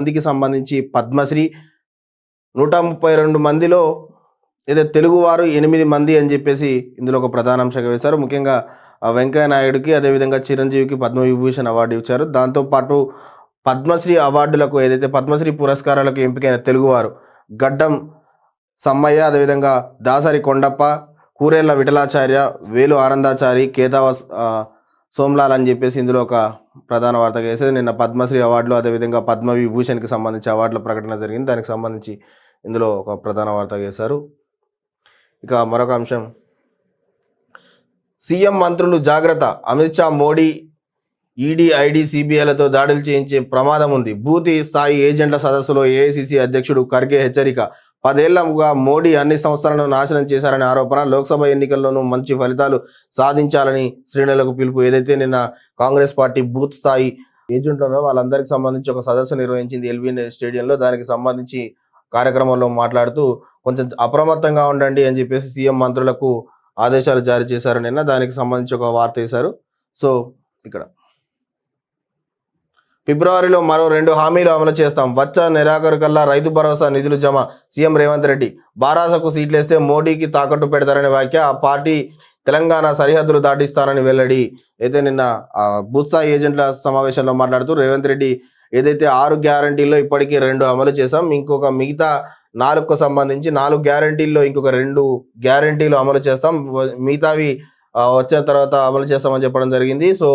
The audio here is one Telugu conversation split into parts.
మందికి సంబంధించి పద్మశ్రీ నూట ముప్పై రెండు మందిలో ఏదో తెలుగువారు ఎనిమిది మంది అని చెప్పేసి ఇందులో ఒక ప్రధాన అంశంగా వేశారు. ముఖ్యంగా వెంకయ్య నాయుడుకి అదేవిధంగా చిరంజీవికి పద్మవిభూషణ్ అవార్డు ఇచ్చారు. దాంతోపాటు పద్మశ్రీ అవార్డులకు ఏదైతే పద్మశ్రీ పురస్కారాలకు ఎంపికైన తెలుగువారు గడ్డం సమ్మయ్య అదేవిధంగా దాసరి కొండప్ప కూరేళ్ళ విఠలాచార్య వేలు ఆనందాచారి కేదావ సోమ్లాల్ అని చెప్పేసి ఇందులో ఒక ప్రధాన వార్తగా వేసేది. నిన్న పద్మశ్రీ అవార్డులు అదేవిధంగా పద్మవిభూషణ్కి సంబంధించి అవార్డుల ప్రకటన జరిగింది. దానికి సంబంధించి ఇందులో ఒక ప్రధాన వార్త వేశారు. ఇక మరొక అంశం. సీఎం మంత్రులు జాగ్రత్త. అమిత్ షా మోడీ ఈడీ ఐడి సిబిఐలతో దాడులు చేయించే ప్రమాదం ఉంది. బూతి స్థాయి ఏజెంట్ల సదస్సులో ఏఐసిసి అధ్యక్షుడు ఖర్గే హెచ్చరిక. పదేళ్ళగా మోడీ అన్ని సంస్థలను నాశనం చేశారనే ఆరోపణ లోక్సభ ఎన్నికల్లోనూ మంచి ఫలితాలు సాధించాలని శ్రేణులకు పిలుపు. ఏదైతే నిన్న కాంగ్రెస్ పార్టీ బూత్ స్థాయి ఏజెంట్లలో వాళ్ళందరికీ సంబంధించి ఒక సదస్సు నిర్వహించింది ఎల్బీ స్టేడియంలో. దానికి సంబంధించి కార్యక్రమంలో మాట్లాడుతూ కొంచెం అప్రమత్తంగా ఉండండి అని చెప్పేసి సీఎం మంత్రులకు ఆదేశాలు జారీ చేశారు నిన్న. దానికి సంబంధించి ఒక వార్త వేశారు. సో ఇక్కడ ఫిబ్రవరిలో మరో రెండు హామీలు అమలు చేస్తాం. వచ్చ నెలాఖరు కల్లా రైతు భరోసా నిధులు జమ సీఎం రేవంత్ రెడ్డి. బారాసకు సీట్లేస్తే మోడీకి తాకట్టు పెడతారనే వ్యాఖ్య ఆ పార్టీ తెలంగాణ సరిహద్దులు దాటిస్తానని వెల్లడి. అయితే నిన్న ఆ, బూత్సా ఏజెంట్ల సమావేశంలో మాట్లాడుతూ రేవంత్ రెడ్డి ఏదైతే ఆరు గ్యారంటీల్లో ఇప్పటికీ రెండు అమలు చేశాం ఇంకొక మిగతా నాలుగుకు సంబంధించి నాలుగు గ్యారంటీల్లో ఇంకొక రెండు గ్యారంటీలు అమలు చేస్తాం. మిగతావి వచ్చిన తర్వాత అమలు చేస్తామని చెప్పడం జరిగింది. సో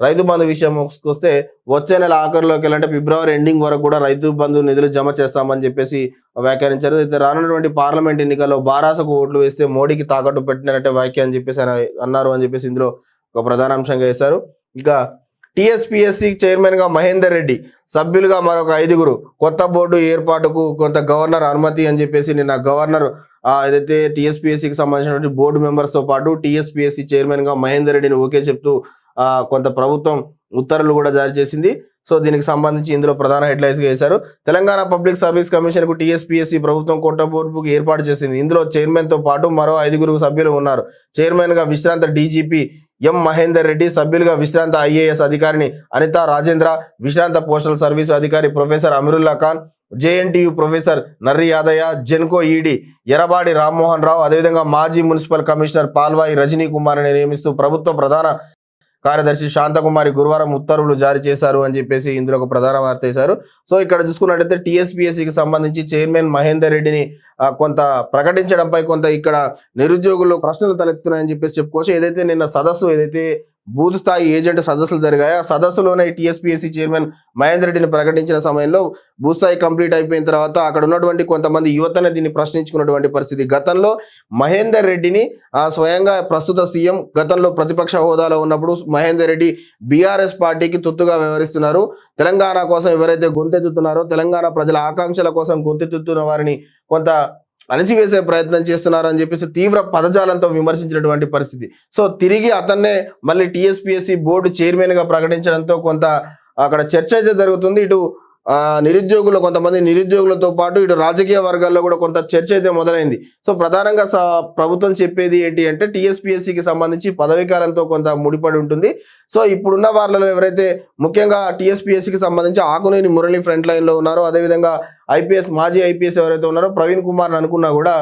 రైతు బంధు విషయం వస్తే వచ్చే నెల ఆఖరిలోకి వెళ్ళంటే ఫిబ్రవరి ఎండింగ్ వరకు కూడా రైతు బంధు నిధులు జమ చేస్తామని చెప్పేసి వ్యాఖ్యానించారు. అయితే రానున్నటువంటి పార్లమెంట్ ఎన్నికల్లో బారాసకు ఓట్లు వేస్తే మోడీకి తాకట్టు పెట్టినట్టే వ్యాఖ్య అని చెప్పేసి అన్నారు అని చెప్పేసి ఇందులో ఒక ప్రధాన అంశంగా వేశారు. ఇక టిఎస్పిఎస్సి చైర్మన్గా మహేందర్ రెడ్డి సభ్యులుగా మరొక ఐదుగురు కొత్త బోర్డు ఏర్పాటుకు కొంత గవర్నర్ అనుమతి అని చెప్పేసి నిన్న గవర్నర్ ఏదైతే టిఎస్పిఎస్సికి సంబంధించినటువంటి బోర్డు మెంబర్స్తో పాటు టిఎస్పిఎస్సి చైర్మన్గా మహేందర్ రెడ్డిని ఓకే చెప్తూ కొంత ప్రభుత్వం ఉత్తర్వులు కూడా జారీ చేసింది. సో దీనికి సంబంధించి ఇందులో ప్రధాన హెడ్లైన్స్ వేశారు. తెలంగాణ పబ్లిక్ సర్వీస్ కమిషన్కు టీఎస్పీఎస్సీ ప్రభుత్వం కొత్త ఏర్పాటు చేసింది. ఇందులో చైర్మన్తో పాటు మరో ఐదుగురు సభ్యులు ఉన్నారు. చైర్మన్గా విశ్రాంత డీజీపీ ఎం మహేందర్ రెడ్డి సభ్యులుగా విశ్రాంత ఐఏఎస్ అధికారిని అనిత రాజేంద్ర విశ్రాంత పోస్టల్ సర్వీస్ అధికారి professor Amirullah Khan JNTU professor Narri Yadaiah Genco ED Errabadi Rammohan Rao అదేవిధంగా మాజీ మున్సిపల్ కమిషనర్ పాల్వాయి రజనీ కుమార్ని నియమిస్తూ ప్రభుత్వ ప్రధాన కార్యదర్శి శాంతకుమారి గురువారం ఉత్తర్వులు జారీ చేశారు అని చెప్పేసి ఇందులో ఒక ప్రధాన వార్త వేశారు. సో ఇక్కడ చూసుకున్నట్టయితే టీఎస్పీఎస్సికి సంబంధించి చైర్మన్ మహేందర్ రెడ్డిని ఆ, కొంత ప్రకటించడంపై కొంత ఇక్కడ నిరుద్యోగులు ప్రశ్నలు తలెత్తున్నాయని చెప్పేసి చెప్పుకోవచ్చు. ఏదైతే నిన్న సదస్సు ఏదైతే బూత్ స్థాయి ఏజెంట్ సదస్సులు జరిగాయి. ఆ సదస్సులోనే టీఎస్పీఎస్సీ చైర్మన్ మహేందర్ రెడ్డిని ప్రకటించిన సమయంలో బూత్ స్థాయి కంప్లీట్ అయిపోయిన తర్వాత అక్కడ ఉన్నటువంటి కొంతమంది యువతనే దీన్ని ప్రశ్నించుకున్నటువంటి పరిస్థితి. గతంలో మహేందర్ రెడ్డిని ఆ స్వయంగా ప్రస్తుత సీఎం గతంలో ప్రతిపక్ష హోదాలో ఉన్నప్పుడు మహేందర్ రెడ్డి బీఆర్ఎస్ పార్టీకి తుత్తుగా వ్యవహరిస్తున్నారు. తెలంగాణ కోసం ఎవరైతే గొంతెత్తుతున్నారో తెలంగాణ ప్రజల ఆకాంక్షల కోసం గొంతెత్తుతున్న వారిని కొంత అణచివేసే ప్రయత్నం చేస్తున్నారు అని చెప్పేసి తీవ్ర పదజాలంతో విమర్శించినటువంటి పరిస్థితి. సో తిరిగి అతన్నే మళ్ళీ టీఎస్పీఎస్సీ బోర్డు చైర్మన్గా ప్రకటించడంతో కొంత అక్కడ చర్చ అయితే జరుగుతుంది. ఇటు నిరుద్యోగులు కొంతమంది నిరుద్యోగులతో పాటు ఇటు రాజకీయ వర్గాల్లో కూడా కొంత చర్చ అయితే మొదలైంది. సో ప్రధానంగా స- ప్రభుత్వం చెప్పేది ఏంటి అంటే టీఎస్పీఎస్సికి సంబంధించి పదవీ కాలంతో కొంత ముడిపడి ఉంటుంది. సో ఇప్పుడున్న వాళ్ళలో ఎవరైతే ముఖ్యంగా టీఎస్పీఎస్సికి సంబంధించి ఆకునేని మురళి ఫ్రంట్ లైన్లో ఉన్నారో అదేవిధంగా ఐపీఎస్ మాజీ ఐపీఎస్ ఎవరైతే ఉన్నారో ప్రవీణ్ కుమార్ అనుకున్నా కూడా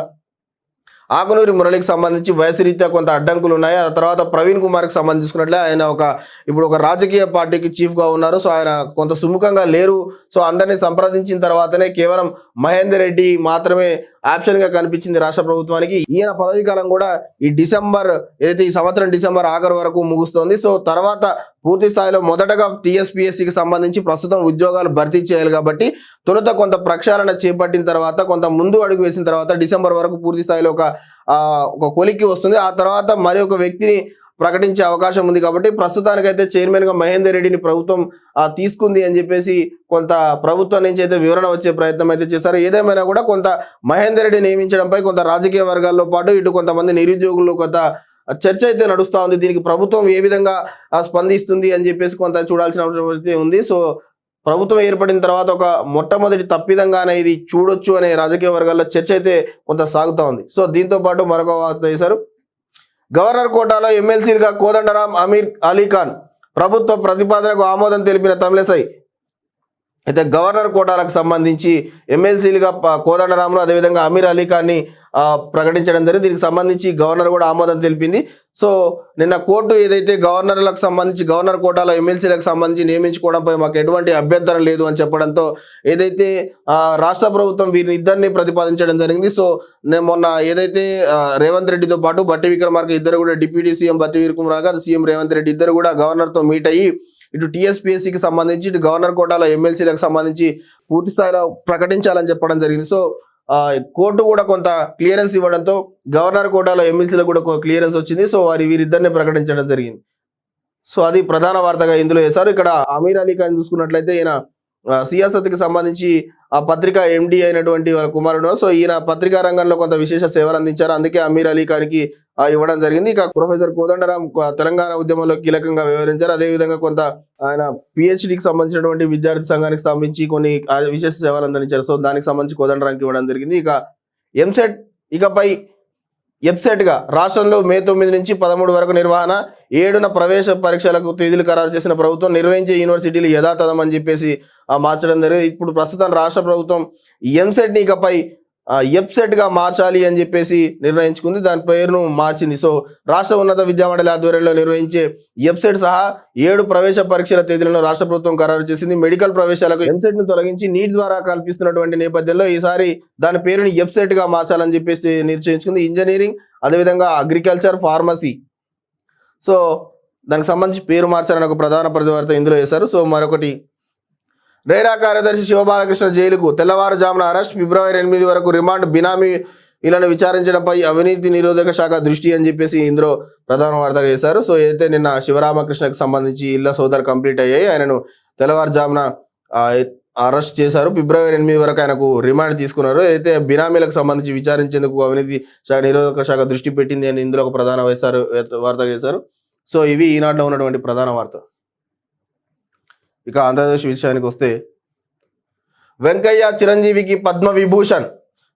ఆకునూరి మురళికి సంబంధించి వయసు రీత్యా కొంత అడ్డంకులు ఉన్నాయి ఆ తర్వాత ప్రవీణ్ కుమార్కి సంబంధించుకున్నట్లే ఆయన ఒక ఇప్పుడు ఒక రాజకీయ పార్టీకి చీఫ్గా ఉన్నారు. సో ఆయన కొంత సుముఖంగా లేరు. సో అందరినీ సంప్రదించిన తర్వాతనే కేవలం మహేందర్ రెడ్డి మాత్రమే ఆప్షన్గా కనిపించింది రాష్ట్ర ప్రభుత్వానికి. ఈయన పదవీ కాలం కూడా ఈ డిసెంబర్ ఏదైతే ఈ సంవత్సరం డిసెంబర్ ఆఖరు వరకు ముగుస్తోంది. సో తర్వాత పూర్తి స్థాయిలో మొదటగా టీఎస్పీఎస్సికి సంబంధించి ప్రస్తుతం ఉద్యోగాలు భర్తీ చేయాలి కాబట్టి తొలుత కొంత ప్రక్షాళన చేపట్టిన తర్వాత కొంత ముందు అడుగు వేసిన తర్వాత డిసెంబర్ వరకు పూర్తి స్థాయిలో ఒక ఒక కొలిక్కి వస్తుంది. ఆ తర్వాత మరి ఒక వ్యక్తిని ప్రకటించే అవకాశం ఉంది కాబట్టి ప్రస్తుతానికైతే చైర్మన్గా మహేందర్ రెడ్డిని ప్రభుత్వం తీసుకుంది అని చెప్పేసి కొంత ప్రభుత్వం నుంచి అయితే వివరణ వచ్చే ప్రయత్నం అయితే చేశారు. ఏదేమైనా కూడా కొంత మహేందర్ రెడ్డి నియమించడంపై కొంత రాజకీయ వర్గాల్లో పాటు ఇటు కొంతమంది నిరుద్యోగులు కొంత చర్చ అయితే నడుస్తూ ఉంది. దీనికి ప్రభుత్వం ఏ విధంగా స్పందిస్తుంది అని చెప్పేసి కొంత చూడాల్సిన అవసరం అయితే ఉంది. సో ప్రభుత్వం ఏర్పడిన తర్వాత ఒక మొట్టమొదటి తప్పిదంగానే ఇది చూడొచ్చు అనే రాజకీయ వర్గాల్లో చర్చ అయితే కొంత సాగుతూ ఉంది. సో దీంతో పాటు మరొక వార్త చేశారు. గవర్నర్ కోటాలో ఎమ్మెల్సీలుగా కోదండరాం అమీర్ అలీఖాన్ ప్రభుత్వ ప్రతిపాదనకు ఆమోదం తెలిపిన తమిళసై. అయితే గవర్నర్ కోటాలకు సంబంధించి ఎమ్మెల్సీలుగా ప- కోదండరాములు అదేవిధంగా అమీర్ అలీఖాన్ని ప్రకటించడం జరిగింది. దీనికి సంబంధించి గవర్నర్ కూడా ఆమోదం తెలిపింది. సో నిన్న కోర్టు ఏదైతే గవర్నర్లకు సంబంధించి గవర్నర్ కోటాలో ఎమ్మెల్సీలకు సంబంధించి నియమించుకోవడంపై మాకు ఎటువంటి అభ్యంతరం లేదు అని చెప్పడంతో ఏదైతే రాష్ట్ర ప్రభుత్వం వీరిని ఇద్దరిని ప్రతిపాదించడం జరిగింది. సో నేను మొన్న ఏదైతే రేవంత్ రెడ్డితో పాటు బట్టి విక్రమార్క ఇద్దరు కూడా డిప్యూటీ సీఎం బట్టి విక్రమార్క సీఎం రేవంత్ రెడ్డి ఇద్దరు కూడా గవర్నర్తో మీట్ అయ్యి ఇటు టీఎస్పీఎస్సీకి సంబంధించి ఇటు గవర్నర్ కోటాలో ఎమ్మెల్సీలకు సంబంధించి పూర్తి స్థాయిలో ప్రకటించాలని చెప్పడం జరిగింది. సో కోర్టు కూడా కొంత క్లియరెన్స్ ఇవ్వడంతో గవర్నర్ కోటాలో ఎమ్మెల్సీలకు కూడా క్లియరెన్స్ వచ్చింది. సో వారి వీరిద్దరిని ప్రకటించడం జరిగింది. సో అది ప్రధాన వార్తగా ఇందులో వేశారు. ఇక్కడ అమీర్ అలీ ఖాన్ చూసుకున్నట్లయితే ఈయన సియాసత్కి సంబంధించి ఆ పత్రిక ఎండి అయినటువంటి వాళ్ళ కుమారుడు. సో ఈయన పత్రికా రంగంలో కొంత విశేష సేవలు అందించారు. అందుకే అమీర్ అలీ ఖాన్కి ఇవ్వడం జరిగింది. ఇక ప్రొఫెసర్ కోదండరాం తెలంగాణ ఉద్యమంలో కీలకంగా వ్యవహరించారు. అదేవిధంగా కొంత ఆయన పిహెచ్డికి సంబంధించినటువంటి విద్యార్థి సంఘానికి సంబంధించి కొన్ని ఆ, విశేష సేవలు అందించారు. సో దానికి సంబంధించి కోదండరాంకి ఇవ్వడం జరిగింది. ఇక ఎంసెట్ ఇకపై ఎబ్సెట్గా రాష్ట్రంలో మే తొమ్మిది నుంచి పదమూడు వరకు నిర్వహణ ఏడున ప్రవేశ పరీక్షలకు తేదీలు ఖరారు చేసిన ప్రభుత్వం నిర్వహించే యూనివర్సిటీలు యథాతథం అని చెప్పేసి ఆ, మార్చడం జరిగింది. ఇప్పుడు ప్రస్తుతం రాష్ట్ర ప్రభుత్వం ఎంసెట్ని ఇకపై ఎబ్సెట్గా మార్చాలి అని చెప్పేసి నిర్ణయించుకుంది. దాని పేరును మార్చింది. సో రాష్ట్ర ఉన్నత విద్యామండలి ఆధ్వర్యంలో నిర్వహించే ఎబ్సెట్ సహా ఏడు ప్రవేశ పరీక్షల తేదీలను రాష్ట్ర ప్రభుత్వం ఖరారు చేసింది. మెడికల్ ప్రవేశాలకు ఎంసెట్ను తొలగించి నీట్ ద్వారా కల్పిస్తున్నటువంటి నేపథ్యంలో ఈసారి దాని పేరుని ఎబ్సెట్గా మార్చాలని చెప్పేసి నిశ్చయించుకుంది ఇంజనీరింగ్ అదేవిధంగా అగ్రికల్చర్ ఫార్మసీ. సో దానికి సంబంధించి పేరు మార్చాలని ఒక ప్రధాన ప్రతివార్త ఇందులో వేశారు. సో మరొకటి డైరా కార్యదర్శి శివబాలకృష్ణ జైలుకు తెల్లవారుజామున అరెస్ట్ ఫిబ్రవరి ఎనిమిది వరకు రిమాండ్ బినామీ ఇలాను విచారించడంపై అవినీతి నిరోధక శాఖ దృష్టి అని చెప్పేసి ఇందులో ప్రధాన వార్తగా చేశారు సో ఏదైతే నిన్న శివరామకృష్ణకు సంబంధించి ఇళ్ళ సోదరు కంప్లీట్ అయ్యాయి ఆయనను తెల్లవారుజామున అరెస్ట్ చేశారు. ఫిబ్రవరి ఎనిమిది వరకు ఆయనకు రిమాండ్ తీసుకున్నారు. అయితే బినామీలకు సంబంధించి విచారించేందుకు అవినీతి శాఖ నిరోధక శాఖ దృష్టి పెట్టింది అని ఇందులో ఒక ప్రధాన వేశారు వార్త చేశారు సో ఇవి ఈనాడులో ఉన్నటువంటి ప్రధాన వార్త. ఇక ఆంధ్రప్రదేశ్ విషయానికి వస్తే వెంకయ్య చిరంజీవికి పద్మ విభూషణ్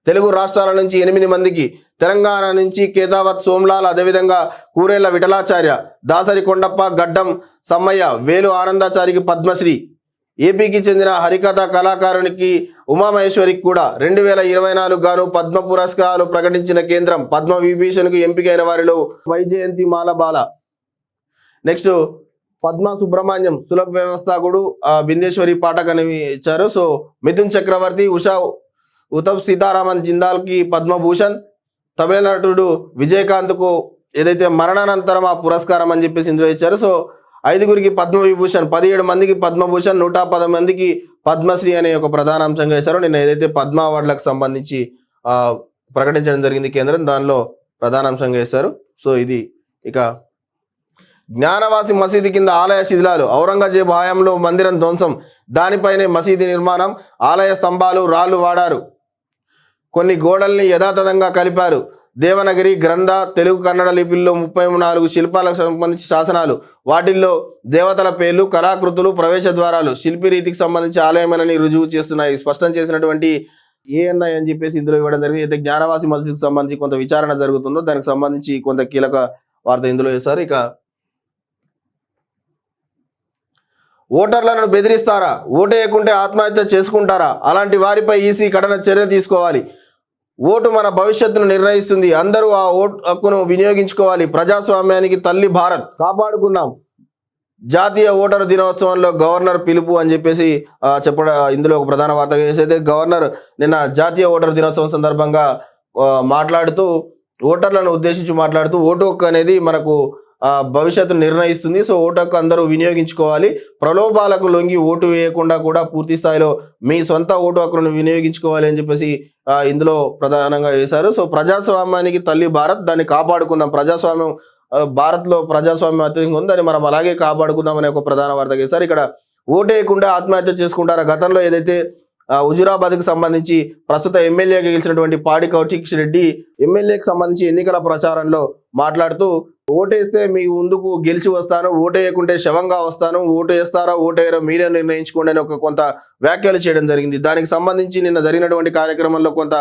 తెలుగు రాష్ట్రాల నుంచి ఎనిమిది మందికి తెలంగాణ నుంచి కేదావత్ సోమ్లాల్ అదేవిధంగా కూరేళ్ళ విఠలాచార్య దాసరి కొండప్ప గడ్డం సమ్మయ్య వేలు ఆనందాచారికి పద్మశ్రీ. ఏపీకి చెందిన హరికథ కళాకారునికి ఉమామహేశ్వరికి కూడా రెండు వేల ఇరవై నాలుగు గాను పద్మ పురస్కారాలు ప్రకటించిన కేంద్రం పద్మ విభూషణ్కు ఎంపికైన వారిలో వైజయంతి మాలబాల. నెక్స్ట్ పద్మ సుబ్రహ్మణ్యం సులభ వ్యవస్థాకుడు ఆ, బిందేశ్వరి పాఠక్ అని ఇచ్చారు. సో మిథున్ చక్రవర్తి ఉషా ఉతప్ సీతారామన్ జిందాల్కి పద్మభూషణ్ తమిళ నటుడు విజయకాంత్కు ఏదైతే మరణానంతరం ఆ పురస్కారం అని చెప్పేసి ఇందులో ఇచ్చారు. సో ఐదుగురికి పద్మవిభూషణ్ పదిహేడు మందికి పద్మభూషణ్ నూట పది మందికి పద్మశ్రీ అనే ఒక ప్రధాన అంశంగా వేశారు నిన్న ఏదైతే పద్మ అవార్డులకు సంబంధించి ప్రకటించడం జరిగింది కేంద్రం దానిలో ప్రధాన అంశంగా ఇస్తారు. సో ఇది ఇక జ్ఞానవాసి మసీదు కింద ఆలయ శిథిలాలు ఔరంగజేబు హయాంలో మందిరం ధ్వంసం దానిపైనే మసీదు నిర్మాణం ఆలయ స్తంభాలు రాళ్ళు వాడారు. కొన్ని గోడల్ని యథాతథంగా కలిపారు. దేవనగిరి గ్రంథ తెలుగు కన్నడ లిపిల్లో ముప్పై నాలుగు శిల్పాలకు సంబంధించి శాసనాలు వాటిల్లో దేవతల పేర్లు కళాకృతులు ప్రవేశ ద్వారాలు శిల్పి రీతికి సంబంధించి ఆలయమేనని రుజువు చేస్తున్నాయి. స్పష్టం చేసినటువంటి ఏఎన్ఐ అని చెప్పేసి ఇందులో ఇవ్వడం జరిగింది. అయితే జ్ఞానవాసి మసీదుకు సంబంధించి కొంత విచారణ జరుగుతుందో దానికి సంబంధించి కొంత కీలక వార్త ఇందులో వేశారు. ఇక ఓటర్లను బెదిరిస్తారా? ఓటేయకుంటే ఆత్మహత్య చేసుకుంటారా? అలాంటి వారిపై ఈసీ కఠిన చర్య తీసుకోవాలి. ఓటు మన భవిష్యత్తును నిర్ణయిస్తుంది. అందరూ ఆ ఓటు హక్కును వినియోగించుకోవాలి. ప్రజాస్వామ్యానికి తల్లి భారత్. కాపాడుకుందాం. జాతీయ ఓటర్ దినోత్సవంలో గవర్నర్ పిలుపు అని చెప్పేసి చెప్పడం ఇందులో ఒక ప్రధాన వార్త చేసైతే గవర్నర్ నిన్న జాతీయ ఓటర్ దినోత్సవం సందర్భంగా మాట్లాడుతూ ఓటర్లను ఉద్దేశించి మాట్లాడుతూ ఓటు హక్కు అనేది మనకు భవిష్యత్తు నిర్ణయిస్తుంది. సో ఓటు హక్కు అందరూ వినియోగించుకోవాలి. ప్రలోభాలకు లొంగి ఓటు వేయకుండా కూడా పూర్తి స్థాయిలో మీ సొంత ఓటు హక్కును వినియోగించుకోవాలి అని చెప్పేసి ఇందులో ప్రధానంగా వేశారు. సో ప్రజాస్వామ్యానికి తల్లి భారత్ దాన్ని కాపాడుకుందాం. ప్రజాస్వామ్యం భారత్లో ప్రజాస్వామ్యం అత్యధికంగా ఉంది. మనం అలాగే కాపాడుకుందాం అనే ఒక ప్రధాన వార్త వేశారు ఇక్కడ ఓటేయకుండా ఆత్మహత్య చేసుకుంటారా? గతంలో ఏదైతే హుజురాబాద్కి సంబంధించి ప్రస్తుత ఎమ్మెల్యేగా గెలిచినటువంటి పాడి కౌశిక్ రెడ్డి ఎమ్మెల్యేకి సంబంధించి ఎన్నికల ప్రచారంలో మాట్లాడుతూ ఓటేస్తే మీ ముందుకు గెలిచి వస్తాను ఓటేయకుంటే శవంగా వస్తాను ఓటు వేస్తారా ఓటేయరో మీరే నిర్ణయించుకోండి అని ఒక కొంత వ్యాఖ్యలు చేయడం జరిగింది. దానికి సంబంధించి నిన్న జరిగినటువంటి కార్యక్రమంలో కొంత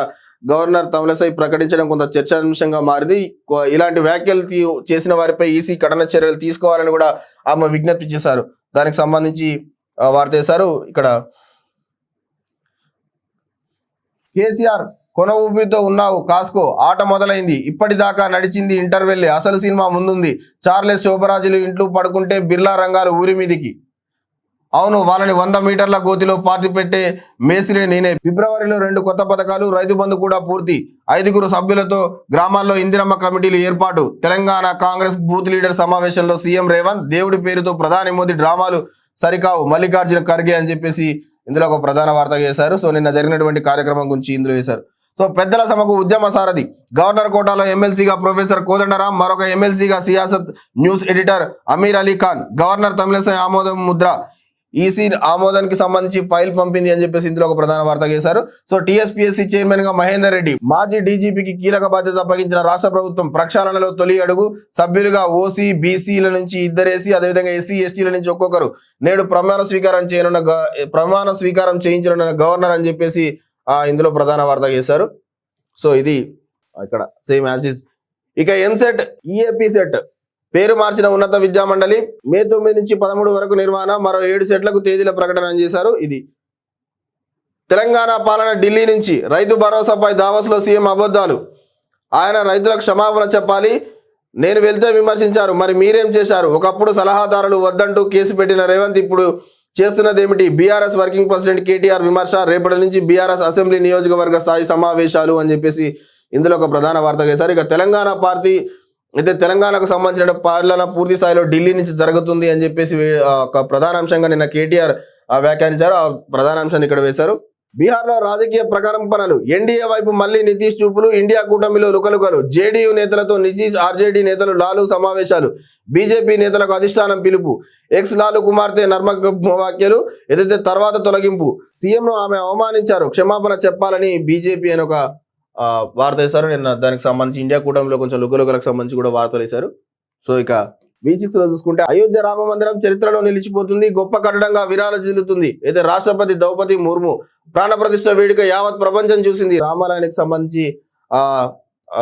గవర్నర్ తమిళసై ప్రకటించడం కొంత చర్చాంశంగా మారింది. ఇలాంటి వ్యాఖ్యలు తీ- చేసిన వారిపై ఈసీ కఠిన చర్యలు తీసుకోవాలని కూడా ఆమె విజ్ఞప్తి చేశారు. దానికి సంబంధించి వార్త వేశారు. ఇక్కడ కేసీఆర్ కొన ఊపిరితో ఉన్నావు కాస్కో ఆట మొదలైంది. ఇప్పటిదాకా నడిచింది ఇంటర్వెల్ అసలు సినిమా ముందుంది. చార్లెస్ శోభరాజులు ఇంట్లో పడుకుంటే బిర్లా రంగాలు ఊరి మీదికి. అవును వాళ్ళని వంద మీటర్ల గోతిలో పార్టీ పెట్టే మేస్త్రి నేనే. ఫిబ్రవరిలో రెండు కొత్త పథకాలు రైతు బంధు కూడా పూర్తి. ఐదుగురు సభ్యులతో గ్రామాల్లో ఇందిరమ్మ కమిటీలు ఏర్పాటు. తెలంగాణ కాంగ్రెస్ బూత్ లీడర్ సమావేశంలో సీఎం రేవంత్ దేవుడి పేరుతో ప్రధాని మోదీ డ్రామాలు సరికావు. మల్లికార్జున ఖర్గే అని చెప్పేసి ఇందులో ఒక ప్రధాన వార్త చేశారు సో నిన్న జరిగినటువంటి కార్యక్రమం గురించి ఇందులో వేశారు. సో పెద్దల సభకు ఉద్యమ సారథి గవర్నర్ కోటాలో ఎమ్మెల్సీగా ప్రొఫెసర్ కోదండరాం మరొక ఎమ్మెల్సీగా Siasat news editor Amir Ali Khan governor Tamilisai ఆమోదం ముద్ర ఈసీ ఆమోదానికి సంబంధించి ఫైల్ పంపింది అని చెప్పేసి ఇందులో ఒక ప్రధాన వార్త చేశారు. సో టీఎస్పీఎస్సీ చైర్మన్గా మహేందర్ రెడ్డి మాజీ డీజీపీకి కీలక బాధ్యత అప్పగించిన రాష్ట్ర ప్రభుత్వం ప్రక్షాళనలో తొలి అడుగు సభ్యులుగా ఓసీ బీసీల నుంచి ఇద్దరేసి అదేవిధంగా ఎస్సీ ఎస్టీల నుంచి ఒక్కొక్కరు. నేడు ప్రమాణ స్వీకారం చేయనున్న గ- ప్రమాణ స్వీకారం చేయించనున్న గవర్నర్ అని చెప్పేసి ఇందులో ప్రధాన వార్త చేశారు. సో ఇది ఇక్కడ సేమ్ యాజ్ ఇస్ ఇక ఎంసెట్ ఈఏపీ సెట్ పేరు మార్చిన ఉన్నత విద్యా మండలి మే తొమ్మిది నుంచి పదమూడు వరకు నిర్వహణ మరో ఏడు సెట్లకు తేదీల ప్రకటన చేశారు ఇది. తెలంగాణ పాలన ఢిల్లీ నుంచి రైతు భరోసాపై దావస్లో సీఎం అబద్ధాలు. ఆయన రైతులకు క్షమాపణ చెప్పాలి. నేను వెళ్తే విమర్శించారు. మరి మీరేం చేశారు? ఒకప్పుడు సలహాదారులు వద్దంటూ కేసు పెట్టిన రేవంత్ ఇప్పుడు చేస్తున్నది ఏమిటి బీఆర్ఎస్ వర్కింగ్ ప్రెసిడెంట్ కేటీఆర్ విమర్శ రేపటి నుంచి బీఆర్ఎస్ అసెంబ్లీ నియోజకవర్గ స్థాయి సమావేశాలు అని చెప్పేసి ఇందులో ఒక ప్రధాన వార్త చేశారు ఇక తెలంగాణ పార్టీ అయితే తెలంగాణకు సంబంధించిన పాలన పూర్తి స్థాయిలో ఢిల్లీ నుంచి జరుగుతుంది అని చెప్పేసి ఒక ప్రధాన అంశంగా నిన్న కేటీఆర్ వ్యాఖ్యానించారు. ఆ ప్రధాన అంశాన్ని ఇక్కడ వేశారు. బీహార్లో రాజకీయ ప్రకంపనలు ఎన్డీఏ వైపు మళ్ళీ నితీష్ చూపులు ఇండియా కూటమిలో లుకలుకలు. జేడీయూ నేతలతో నితీష్ ఆర్జేడీ నేతలు లాలు సమావేశాలు. బీజేపీ నేతలకు అధిష్టానం పిలుపు. ఎక్స్ లాలు కుమార్తె నర్మ వ్యాఖ్యలు. ఏదైతే తర్వాత తొలగింపు. సీఎంను ఆమె అవమానించారు. క్షమాపణ చెప్పాలని బీజేపీ అని ఒక వార్త వేశారు నిన్న దానికి సంబంధించి ఇండియా కూటమిలో కొంచెం లుకలుకలకు సంబంధించి కూడా వార్తలు వేశారు సో ఇక బీ లో చూసుకుంటే అయోధ్య రామ మందిరం చరిత్రలో నిలిచిపోతుంది. గొప్ప కట్టడంగా విరాలజిల్లుతుంది అయితే రాష్ట్రపతి ద్రౌపది ముర్ము ప్రాణప్రతిష్ఠ వేడుక యావత్ ప్రపంచం చూసింది. రామాలయానికి సంబంధించి ఆ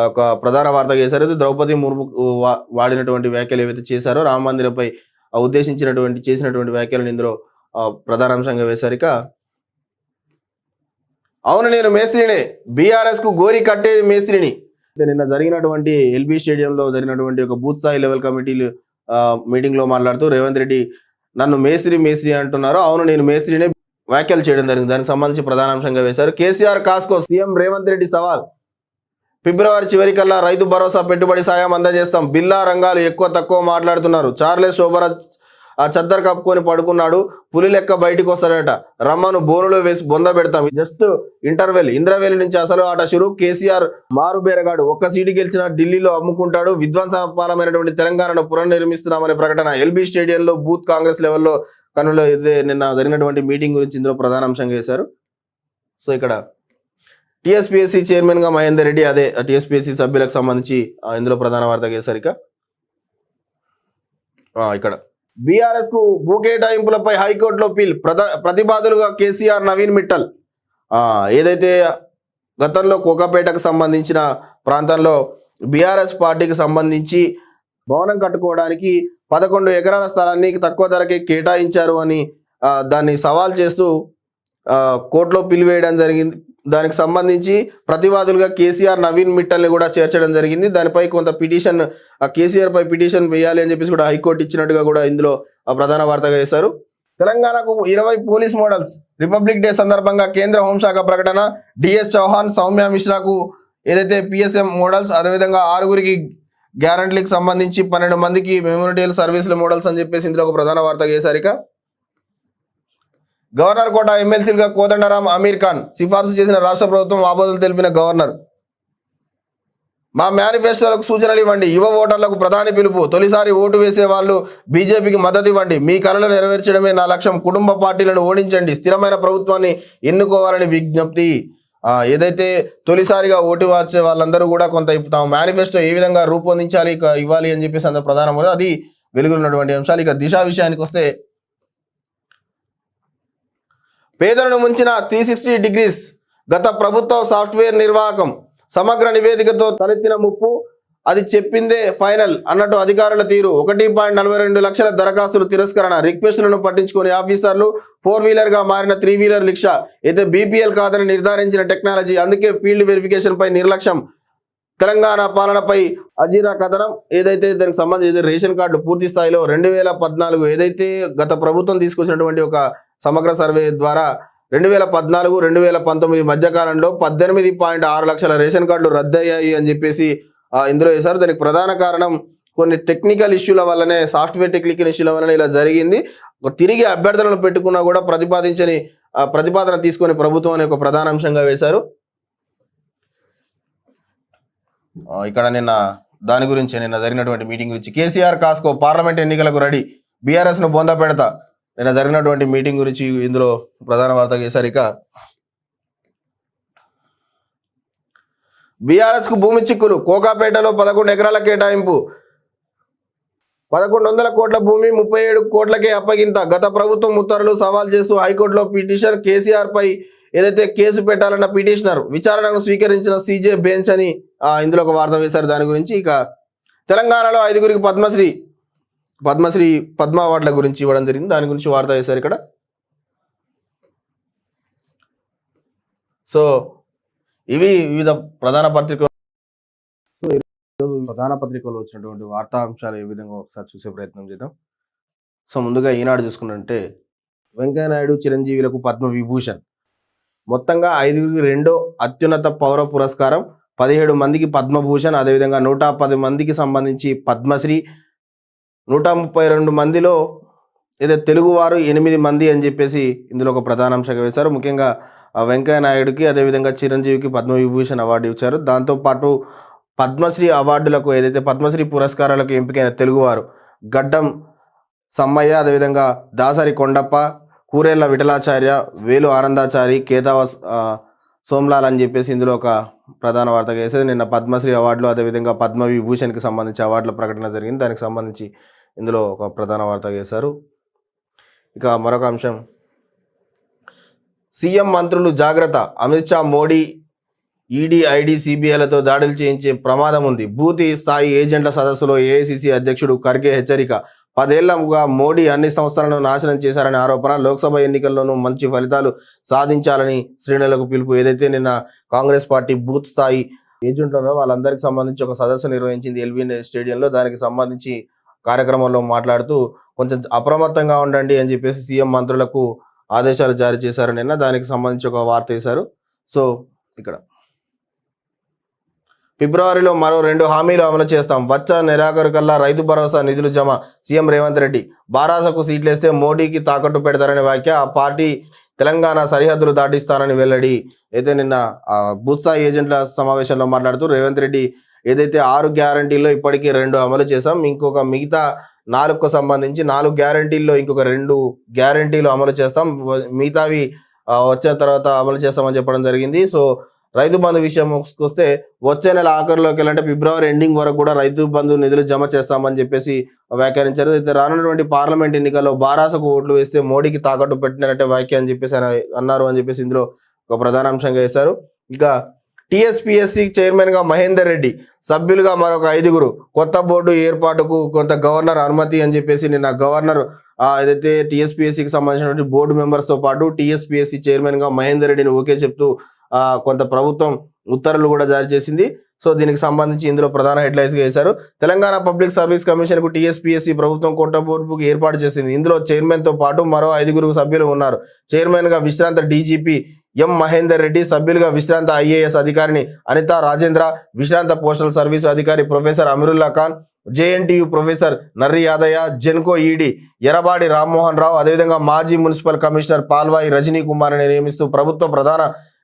ఒక ప్రధాన వార్త చేశారు. అయితే ద్రౌపది ముర్ము వా- వాడినటువంటి వ్యాఖ్యలు ఏవైతే చేశారో రామ మందిరంపై ఉద్దేశించినటువంటి చేసినటువంటి వ్యాఖ్యలను ఇందులో ప్రధానాంశంగా ప్రధాన అంశంగా వేశారు. ఇక అవును నేను మేస్త్రినే. బీఆర్ఎస్కు గోరి కట్టే మేస్త్రిని. నిన్న జరిగినటువంటి ఎల్బీ స్టేడియంలో జరిగినటువంటి ఒక బూత్ స్థాయి లెవెల్ కమిటీలు మీటింగ్లో మాట్లాడుతూ రేవంత్ రెడ్డి నన్ను మేస్త్రి మేస్త్రి అంటున్నారు. అవును నేను మేస్త్రినే వ్యాఖ్యలు చేయడం జరిగింది. దానికి సంబంధించి ప్రధాన అంశంగా వేశారు. కేసీఆర్ కాస్కో సీఎం రేవంత్ రెడ్డి సవాల్. ఫిబ్రవరి చివరికల్లా రైతు భరోసా పెట్టుబడి సాయం అందజేస్తాం. బిల్లా రంగాలు ఎక్కువ తక్కువ మాట్లాడుతున్నారు. చార్లెస్ శోభరాజ్ ఆ చద్దర్ కప్పుకొని పడుకున్నాడు. పులి లెక్క బయటికి వస్తాడట. రమ్మను బోనులో వేసి బొంద పెడతాం. జస్ట్ ఇంటర్వెల్ ఇంద్రవెల్ నుంచి అసలు ఆట షురు. కేసీఆర్ మారుబేరగాడు ఒక్క సీటు గెలిచిన ఢిల్లీలో అమ్ముకుంటాడు. విధ్వంసపాలమైనటువంటి తెలంగాణను పునర్నిర్మిస్తున్నామనే ప్రకటన ఎల్బీ స్టేడియంలో బూత్ కాంగ్రెస్ లెవెల్లో కనులో ఇదే నిన్న జరిగినటువంటి మీటింగ్ గురించి ఇందులో ప్రధాన అంశంగా వేశారు సో ఇక్కడ టీఎస్పీఎస్సీ చైర్మన్గా మహేందర్ రెడ్డి అదే టీఎస్పీఎస్సీ సభ్యులకు సంబంధించి ఇందులో ప్రధాన వార్త చేశారు ఇక. ఇక్కడ. బీఆర్ఎస్కు భూకేటాయింపులపై హైకోర్టులో పీల్ ప్రతిపాదులుగా కేసీఆర్ నవీన్ మిట్టల్. ఏదైతే గతంలో కోకాపేటకు సంబంధించిన ప్రాంతంలో బీఆర్ఎస్ పార్టీకి సంబంధించి భవనం కట్టుకోవడానికి పదకొండు ఎకరాల స్థలాన్ని తక్కువ ధరకే కేటాయించారు అని దాన్ని సవాల్ చేస్తూ కోర్టులో పిలివేయడం జరిగింది. దానికి సంబంధించి ప్రతివాదులుగా కేసీఆర్ నవీన్ మిట్టల్ని కూడా చేర్చడం జరిగింది. దానిపై కొంత పిటిషన్ ఆ కేసీఆర్ పై పిటిషన్ వేయాలి అని చెప్పేసి కూడా హైకోర్టు ఇచ్చినట్టుగా కూడా ఇందులో ఆ ప్రధాన వార్తగా వేశారు. తెలంగాణకు ఇరవై పోలీస్ మోడల్స్ రిపబ్లిక్ డే సందర్భంగా కేంద్ర హోంశాఖ ప్రకటన డిఎస్ చౌహాన్ సౌమ్య మిశ్రాకు ఏదైతే పిఎస్ఎం మోడల్స్ అదేవిధంగా ఆరుగురికి గ్యారంటీలకు సంబంధించి పన్నెండు మందికి మెమోరియల్ సర్వీసుల మోడల్స్ అని చెప్పేసి ఇందులో ఒక ప్రధాన వార్త చేశారు ఇక. గవర్నర్ కోట ఎమ్మెల్సీలుగా కోదండరాం అమీర్ ఖాన్ సిఫార్సు చేసిన రాష్ట్ర ప్రభుత్వం ఆమోదం తెలిపిన గవర్నర్. మా మేనిఫెస్టోలకు సూచనలు ఇవ్వండి. యువ ఓటర్లకు ప్రధాని పిలుపు. తొలిసారి ఓటు వేసే వాళ్ళు బీజేపీకి మద్దతు ఇవ్వండి. మీ కళలు నెరవేర్చడమే నా లక్ష్యం. కుటుంబ పార్టీలను ఓడించండి. స్థిరమైన ప్రభుత్వాన్ని ఎన్నుకోవాలని విజ్ఞప్తి. ఏదైతే తొలిసారిగా ఓటు వార్చే వాళ్ళందరూ కూడా కొంత తాము మేనిఫెస్టో ఏ విధంగా రూపొందించాలి ఇక ఇవ్వాలి అని చెప్పేసి అంత ప్రధానం అది వెలుగులున్నటువంటి అంశాలు. ఇక దిశ విషయానికి వస్తే పేదలను ముంచిన త్రీ సిక్స్టీ డిగ్రీస్ గత ప్రభుత్వ సాఫ్ట్వేర్ నిర్వాహకం సమగ్ర నివేదికతో తలెత్తిన ముప్పు. అది చెప్పిందే ఫైనల్ అన్నట్టు అధికారుల తీరు. ఒకటి పాయింట్ నలభై రెండు లక్షల దరఖాస్తులు తిరస్కరణ రిక్వెస్టులను పట్టించుకునే ఆఫీసర్లు ఫోర్ వీలర్గా మారిన త్రీ వీలర్ రిక్షా. అయితే బీపీఎల్ కాదని నిర్ధారించిన టెక్నాలజీ అందుకే ఫీల్డ్ వెరిఫికేషన్ పై నిర్లక్ష్యం. తెలంగాణ పాలనపై అజీరా కథనం ఏదైతే దానికి సంబంధించి రేషన్ కార్డు పూర్తి స్థాయిలో రెండు వేల పద్నాలుగు ఏదైతే గత ప్రభుత్వం తీసుకొచ్చినటువంటి ఒక సమగ్ర సర్వే ద్వారా రెండు వేల పద్నాలుగు రెండు వేల పంతొమ్మిది మధ్య కాలంలో పద్దెనిమిది పాయింట్ ఆరు లక్షల రేషన్ కార్డులు రద్దయ్యాయి అని చెప్పేసి ఇందులో వేశారు. దానికి ప్రధాన కారణం కొన్ని టెక్నికల్ ఇష్యూల వల్లనే సాఫ్ట్వేర్ టెక్నికల్ ఇష్యూల వల్లనే ఇలా జరిగింది. తిరిగి అభ్యర్థులను పెట్టుకున్నా కూడా ప్రతిపాదించని ప్రతిపాదన తీసుకొని ప్రభుత్వం అనే ఒక ప్రధాన అంశంగా వేశారు ఆ, ఇక్కడ నిన్న దాని గురించి నిన్న జరిగినటువంటి మీటింగ్ గురించి కేసీఆర్ కాస్కో పార్లమెంట్ ఎన్నికలకు రెడీ. బీఆర్ఎస్ను బొంద పెడతా. నిన్న జరిగినటువంటి మీటింగ్ గురించి ఇందులో ప్రధాన వార్త చేశారు బీఆర్ఎస్కు బీఆర్ఎస్కు భూమి చిక్కులు. కోకాపేటలో పదకొండు ఎకరాల కేటాయింపు. పదకొండు వందల కోట్ల భూమి ముప్పై ఏడు కోట్లకే అప్పగింత. గత ప్రభుత్వం ఉత్తర్వులు సవాల్ చేస్తూ హైకోర్టులో పిటిషన్ కేసీఆర్ పై ఏదైతే కేసు పెట్టాలన్న పిటిషనర్ విచారణను స్వీకరించిన సీజే బెంచ్ అని ఇందులో ఒక వార్త వేశారు. దాని గురించి ఇక తెలంగాణలో ఐదుగురికి పద్మశ్రీ పద్మశ్రీ పద్మ అవార్డుల గురించి ఇవ్వడం జరిగింది. దాని గురించి వార్త వేశారు ఇక్కడ. సో ఇవి వివిధ ప్రధాన పత్రికలు. సో ఈరోజు ప్రధాన పత్రికల్లో వచ్చినటువంటి వార్తా అంశాలు ఏ విధంగా ఒకసారి చూసే ప్రయత్నం చేద్దాం. సో ముందుగా ఈనాడు చూసుకున్నట్టే వెంకయ్యనాయుడు చిరంజీవులకు పద్మ విభూషణ్ మొత్తంగా ఐదుగురికి రెండో అత్యున్నత పౌర పురస్కారం పదిహేడు మందికి పద్మభూషణ్ అదేవిధంగా నూట పది మందికి సంబంధించి పద్మశ్రీ నూట ముప్పై రెండు మందిలో ఏదో తెలుగువారు ఎనిమిది మంది అని చెప్పేసి ఇందులో ఒక ప్రధాన అంశంగా వేశారు. ముఖ్యంగా వెంకయ్య నాయుడుకి అదేవిధంగా చిరంజీవికి పద్మవిభూషణ్ అవార్డు ఇచ్చారు. దాంతోపాటు పద్మశ్రీ అవార్డులకు ఏదైతే పద్మశ్రీ పురస్కారాలకు ఎంపికైన తెలుగువారు గడ్డం సమ్మయ్య అదేవిధంగా దాసరి కొండప్ప కూరేళ్ళ విఠలాచార్య వేలు ఆనందాచారి కేతావ సోమ్లాల్ అని చెప్పేసి ఇందులో ఒక ప్రధాన వార్తగా వేసేది. నిన్న పద్మశ్రీ అవార్డులు అదేవిధంగా పద్మ విభూషణ్కి సంబంధించి అవార్డుల ప్రకటన జరిగింది. దానికి సంబంధించి ఇందులో ఒక ప్రధాన వార్త వేశారు. ఇక మరొక అంశం. సీఎం మంత్రులు జాగ్రత్త. అమిత్ షా మోడీ ఈడీ ఐడీ సిబిఐలతో దాడులు చేయించే ప్రమాదం ఉంది. బూతి స్థాయి ఏజెంట్ల సదస్సులో ఏఐసిసి అధ్యక్షుడు ఖర్గే హెచ్చరిక. పదేళ్ళగా మోడీ అన్ని సంస్థలను నాశనం చేశారనే ఆరోపణ లోక్సభ ఎన్నికల్లోనూ మంచి ఫలితాలు సాధించాలని శ్రేణులకు పిలుపు. ఏదైతే నిన్న కాంగ్రెస్ పార్టీ బూత్ స్థాయి ఏజెంట్లలో వాళ్ళందరికీ సంబంధించి ఒక సదస్సు నిర్వహించింది ఎల్బీ స్టేడియంలో దానికి సంబంధించి కార్యక్రమంలో మాట్లాడుతూ కొంచెం అప్రమత్తంగా ఉండండి అని చెప్పేసి సీఎం మంత్రులకు ఆదేశాలు జారీ చేశారు నిన్న. దానికి సంబంధించి ఒక వార్త వేశారు. సో ఇక్కడ ఫిబ్రవరిలో మరో రెండు హామీలు అమలు చేస్తాం. వచ్చ నిరాకరు కల్లా రైతు భరోసా నిధులు జమ సీఎం రేవంత్ రెడ్డి. బారాసకు సీట్లేస్తే మోడీకి తాకట్టు పెడతారనే వ్యాఖ్య ఆ పార్టీ తెలంగాణ సరిహద్దులు దాటిస్తానని వెల్లడి. అయితే నిన్న ఆ, ఏజెంట్ల సమావేశంలో మాట్లాడుతూ రేవంత్ రెడ్డి ఏదైతే ఆరు గ్యారంటీల్లో ఇప్పటికీ రెండు అమలు చేశాం ఇంకొక మిగతా నాలుగుకు సంబంధించి నాలుగు గ్యారంటీల్లో ఇంకొక రెండు గ్యారంటీలు అమలు చేస్తాం. మిగతావి వచ్చిన తర్వాత అమలు చేస్తామని చెప్పడం జరిగింది. సో రైతు బంధు విషయం వస్తే వచ్చే నెల ఆఖరిలోకి వెళ్ళంటే ఫిబ్రవరి ఎండింగ్ వరకు కూడా రైతు బంధు నిధులు జమ చేస్తామని చెప్పేసి వ్యాఖ్యానించారు. అయితే రానున్నటువంటి పార్లమెంట్ ఎన్నికల్లో బారాసకు ఓట్లు వేస్తే మోడీకి తాకట్టు పెట్టినట్టే వ్యాఖ్య అని చెప్పేసి ఆయన అన్నారు అని చెప్పేసి ఇందులో ఒక ప్రధాన అంశంగా వేశారు. ఇక టిఎస్పిఎస్సి చైర్మన్గా మహేందర్ రెడ్డి సభ్యులుగా మరొక ఐదుగురు కొత్త బోర్డు ఏర్పాటుకు కొంత గవర్నర్ అనుమతి అని చెప్పేసి నిన్న గవర్నర్ ఏదైతే టిఎస్పిఎస్సికి సంబంధించినటువంటి బోర్డు మెంబర్స్తో పాటు టిఎస్పిఎస్సి చైర్మన్గా మహేందర్ రెడ్డిని ఓకే చెప్తూ కొంత ప్రభుత్వం ఉత్తర్వులు కూడా జారీ చేసింది. సో దీనికి సంబంధించి ఇందులో ప్రధాన హెడ్లైన్స్గా వేశారు. తెలంగాణ పబ్లిక్ సర్వీస్ కమిషన్కు టీఎస్పీఎస్సీ ప్రభుత్వం కొత్త ఏర్పాటు చేసింది. ఇందులో చైర్మన్తో పాటు మరో ఐదుగురు సభ్యులు ఉన్నారు. చైర్మన్గా విశ్రాంత డీజీపీ ఎం మహేందర్ రెడ్డి సభ్యులుగా విశ్రాంత ఐఏఎస్ అధికారిని అనిత రాజేంద్ర విశ్రాంత పోస్టల్ సర్వీస్ అధికారి professor Amirullah Khan JNTU professor Narri Yadaiah Genco ED Errabadi Rammohan Rao అదేవిధంగా మాజీ మున్సిపల్ కమిషనర్ పాల్వాయి రజనీ కుమార్ని నియమిస్తూ ప్రభుత్వ ప్రధాన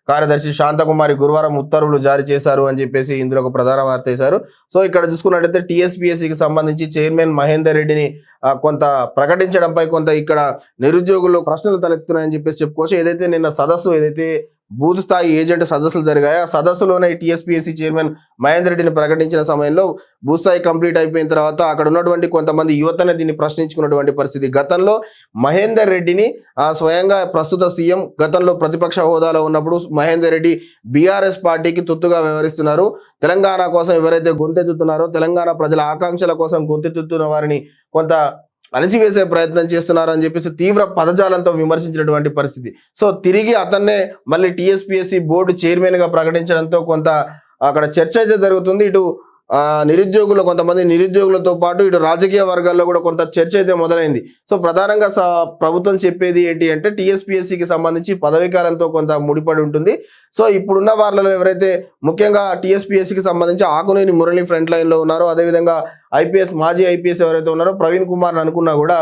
కార్యదర్శి శాంతకుమారి గురువారం ఉత్తర్వులు జారీ చేశారు అని చెప్పేసి ఇందులో ఒక ప్రధాన వార్త వేశారు. సో ఇక్కడ చూసుకున్నట్టయితే టీఎస్పీఎస్సికి సంబంధించి చైర్మన్ మహేందర్ రెడ్డిని కొంత ప్రకటించడంపై కొంత ఇక్కడ నిరుద్యోగులు ప్రశ్నలు తలెత్తున్నాయని చెప్పేసి చెప్పుకోవచ్చు. ఏదైతే నిన్న సదస్సు ఏదైతే బూత్ స్థాయి ఏజెంట్ సదస్సులు జరిగాయి. ఆ సదస్సులోనే టీఎస్పీఎస్సీ చైర్మన్ మహేందర్ రెడ్డిని ప్రకటించిన సమయంలో బూత్ స్థాయి కంప్లీట్ అయిపోయిన తర్వాత అక్కడ ఉన్నటువంటి కొంతమంది యువతనే దీన్ని ప్రశ్నించుకున్నటువంటి పరిస్థితి. గతంలో మహేందర్ రెడ్డిని ఆ స్వయంగా ప్రస్తుత సీఎం గతంలో ప్రతిపక్ష హోదాలో ఉన్నప్పుడు మహేందర్ రెడ్డి బీఆర్ఎస్ పార్టీకి తుత్తుగా వ్యవహరిస్తున్నారు. తెలంగాణ కోసం ఎవరైతే గొంతెత్తుతున్నారో తెలంగాణ ప్రజల ఆకాంక్షల కోసం గొంతెత్తుతున్న వారిని కొంత అణచివేసే ప్రయత్నం చేస్తున్నారని చెప్పేసి తీవ్ర పదజాలంతో విమర్శించినటువంటి పరిస్థితి. సో తిరిగి అతన్నే మళ్ళీ టీఎస్పీఎస్సీ బోర్డు చైర్మన్గా ప్రకటించడంతో కొంత అక్కడ చర్చ అయితే జరుగుతుంది. ఇటు నిరుద్యోగులు కొంతమంది నిరుద్యోగులతో పాటు ఇటు రాజకీయ వర్గాల్లో కూడా కొంత చర్చ అయితే మొదలైంది. సో ప్రధానంగా స- ప్రభుత్వం చెప్పేది ఏంటి అంటే టీఎస్పీఎస్సీకి సంబంధించి పదవీ కాలంతో కొంత ముడిపడి ఉంటుంది. సో ఇప్పుడున్న వాళ్ళలో ఎవరైతే ముఖ్యంగా టీఎస్పీఎస్సీకి సంబంధించి ఆకునేని మురళి ఫ్రంట్ లైన్లో ఉన్నారో అదేవిధంగా ఐపీఎస్ మాజీ ఐపీఎస్ ఎవరైతే ఉన్నారో ప్రవీణ్ కుమార్ అనుకున్నా కూడా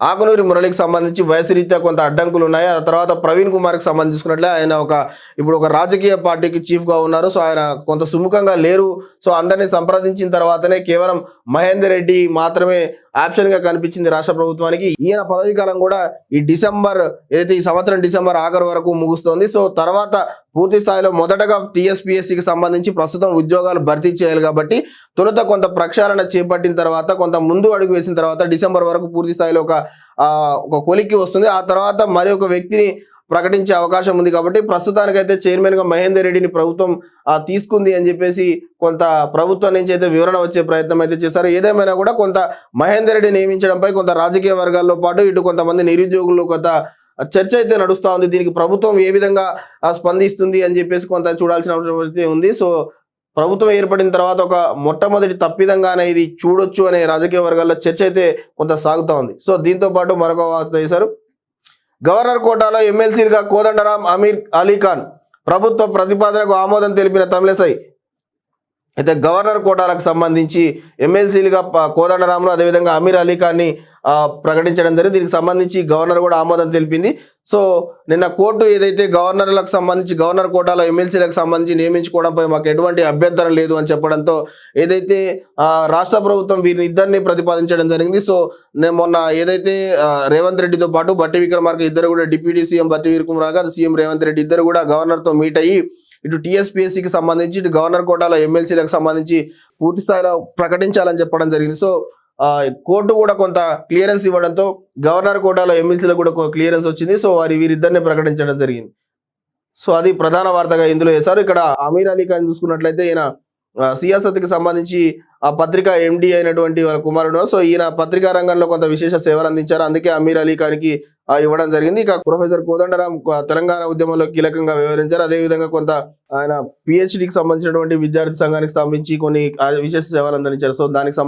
ఆకునూరి మురళికి సంబంధించి వయసు రీత్యా కొంత అడ్డంకులు ఉన్నాయి. ఆ తర్వాత ప్రవీణ్ కుమార్కి సంబంధించుకున్నట్లే ఆయన ఒక ఇప్పుడు ఒక రాజకీయ పార్టీకి చీఫ్గా ఉన్నారు. సో ఆయన కొంత సుముఖంగా లేరు. సో అందరినీ సంప్రదించిన తర్వాతనే కేవలం మహేందర్ రెడ్డి మాత్రమే ఆప్షన్గా కనిపించింది రాష్ట్ర ప్రభుత్వానికి. ఈయన పదవీ కాలం కూడా ఈ డిసెంబర్ ఏదైతే ఈ సంవత్సరం డిసెంబర్ ఆఖరు వరకు ముగుస్తోంది. సో తర్వాత పూర్తి స్థాయిలో మొదటగా టీఎస్పీఎస్సీకి సంబంధించి ప్రస్తుతం ఉద్యోగాలు భర్తీ చేయాలి కాబట్టి తొలుత కొంత ప్రక్షాళన చేపట్టిన తర్వాత కొంత ముందు అడుగు వేసిన తర్వాత డిసెంబర్ వరకు పూర్తి స్థాయిలో ఒక ఒక కొలిక్కి వస్తుంది. ఆ తర్వాత మరి ఒక వ్యక్తిని ప్రకటించే అవకాశం ఉంది కాబట్టి ప్రస్తుతానికైతే చైర్మన్గా మహేందర్ రెడ్డిని ప్రభుత్వం తీసుకుంది అని చెప్పేసి కొంత ప్రభుత్వం నుంచి అయితే వివరణ వచ్చే ప్రయత్నం అయితే చేశారు. ఏదేమైనా కూడా కొంత మహేందర్ రెడ్డి నియమించడంపై కొంత రాజకీయ వర్గాల్లో పాటు ఇటు కొంతమంది నిరుద్యోగులు కొంత చర్చ అయితే నడుస్తూ ఉంది. దీనికి ప్రభుత్వం ఏ విధంగా స్పందిస్తుంది అని చెప్పేసి కొంత చూడాల్సిన అవసరం అయితే ఉంది. సో ప్రభుత్వం ఏర్పడిన తర్వాత ఒక మొట్టమొదటి తప్పిదంగానే ఇది చూడొచ్చు అనే రాజకీయ వర్గాల్లో చర్చ అయితే కొంత సాగుతూ ఉంది. సో దీంతో పాటు మరొక వార్త చేశారు. గవర్నర్ కోటాలో ఎమ్మెల్సీలుగా కోదండరాం అమీర్ అలీఖాన్ ప్రభుత్వ ప్రతిపాదనకు ఆమోదం తెలిపిన తమిళసై. అయితే గవర్నర్ కోటాలకు సంబంధించి ఎమ్మెల్సీలుగా ప- అదేవిధంగా అమీర్ అలీఖాన్ని ప్రకటించడం జరిగింది. దీనికి సంబంధించి గవర్నర్ కూడా ఆమోదం తెలిపింది. సో నిన్న కోర్టు ఏదైతే గవర్నర్లకు సంబంధించి గవర్నర్ కోటాలో ఎమ్మెల్సీలకు సంబంధించి నియమించుకోవడంపై మాకు ఎటువంటి అభ్యంతరం లేదు అని చెప్పడంతో ఏదైతే రాష్ట్ర ప్రభుత్వం వీరిని ఇద్దరిని ప్రతిపాదించడం జరిగింది. సో నేను మొన్న ఏదైతే రేవంత్ రెడ్డితో పాటు బట్టి విక్రమార్క ఇద్దరు కూడా డిప్యూటీ సీఎం బట్టి విక్రమార్క సీఎం రేవంత్ రెడ్డి ఇద్దరు కూడా గవర్నర్తో మీట్ అయ్యి ఇటు టీఎస్పీఎస్సీకి సంబంధించి ఇటు గవర్నర్ కోటాలో ఎమ్మెల్సీలకు సంబంధించి పూర్తి స్థాయిలో ప్రకటించాలని చెప్పడం జరిగింది. సో కోర్టు కూడా కొంత క్లియరెన్స్ ఇవ్వడంతో గవర్నర్ కోటాలో ఎమ్మెల్సీలకు కూడా క్లియరెన్స్ వచ్చింది. సో వారి వీరిద్దరిని ప్రకటించడం జరిగింది. సో అది ప్రధాన వార్తగా ఇందులో వేశారు. ఇక్కడ అమీర్ అలీ ఖాన్ చూసుకున్నట్లయితే ఈయన సియాసత్కి సంబంధించి ఆ పత్రిక ఎండి అయినటువంటి వాళ్ళ కుమారుడు సో ఈయన పత్రికా రంగంలో కొంత విశేష సేవలు అందించారు. అందుకే అమీర్ అలీ ఖాన్కి ఇవ్వడం జరిగింది. ఇక ప్రొఫెసర్ కోదండరాం తెలంగాణ ఉద్యమంలో కీలకంగా వ్యవహరించారు. అదేవిధంగా కొంత ఆయన పిహెచ్డికి సంబంధించినటువంటి విద్యార్థి సంఘానికి సంబంధించి కొన్ని ఆ, విశేష సేవలు అందించారు. సో దానికి